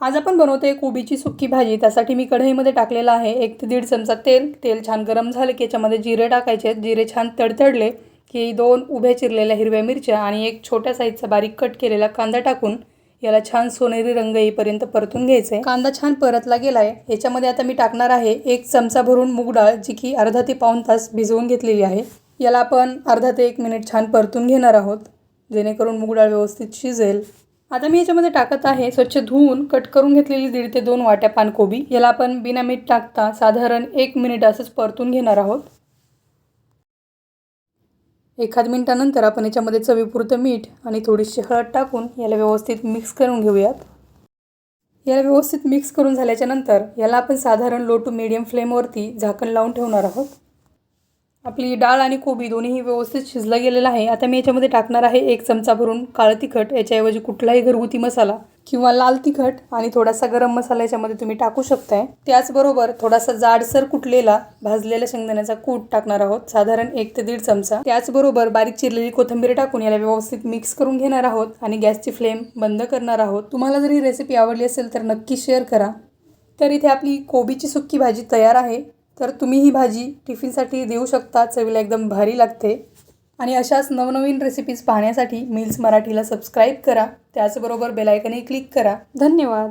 आज आपण बनवतोय कोबीची सुक्की भाजी. त्यासाठी मी कढईमध्ये टाकलेलं आहे एक ते दीड चमचा तेल. तेल छान गरम झालं की याच्यामध्ये जिरे टाकायचे जिरे छान तडतडले की दोन उभ्या चिरलेल्या हिरव्या मिरच्या आणि एक छोट्या साईजचा बारीक कट केलेला कांदा टाकून याला छान सोनेरी रंग येईपर्यंत परतून घ्यायचं. आहे कांदा छान परतला गेला आहे याच्यामध्ये आता मी टाकणार आहे एक चमचा भरून मूग डाळ जी की अर्धा ते पाऊण तास भिजवून घेतलेली आहे. याला आपण अर्धा ते एक मिनिट छान परतून घेणार आहोत. जेणेकरून मूग डाळ व्यवस्थित शिजेल. आता मी याच्यामध्ये टाकत आहे स्वच्छ धुवून कट करून घेतलेली दीड ते दोन वाट्या पानकोबी. याला आपण बिना मीठ टाकता साधारण एक मिनिट असंच परतून घेणार आहोत. एखाद मिनिटानंतर आपण याच्यामध्ये चवीपुरतं मीठ आणि थोडीशी हळद टाकून याला व्यवस्थित मिक्स करून घेऊयात. याला व्यवस्थित मिक्स करून झाल्याच्यानंतर याला आपण साधारण लो टू मिडियम फ्लेमवरती झाकण लावून ठेवणार आहोत. आपली डाळ आणि कोबी दोन्हीही व्यवस्थित शिजला गेलेला आहे. आता मी याच्यामध्ये टाकणार आहे एक चमचा भरून काळं तिखट याच्याऐवजी कुठलाही घरगुती मसाला किंवा लाल तिखट आणि थोडासा गरम मसाला याच्यामध्ये तुम्ही टाकू शकताय. त्याचबरोबर थोडासा जाडसर कुटलेला भाजलेल्या शेंगदाण्याचा कूट टाकणार आहोत साधारण एक ते दीड चमचा. त्याचबरोबर बारीक चिरलेली कोथिंबीर टाकून याला व्यवस्थित मिक्स करून घेणार आहोत आणि गॅसची फ्लेम बंद करणार आहोत. तुम्हाला जर ही रेसिपी आवडली असेल तर नक्की शेअर करा. तर इथे आपली कोबीची सुक्की भाजी तयार आहे. तर तुम्ही ही भाजी टिफिनसाठी देऊ शकता चवीला एकदम भारी लागते. आणि अशाच नवनवीन रेसिपीज पाहण्यासाठी मिल्स मराठीला सबस्क्राईब करा. त्याचबरोबर बेलायकनही क्लिक करा. धन्यवाद.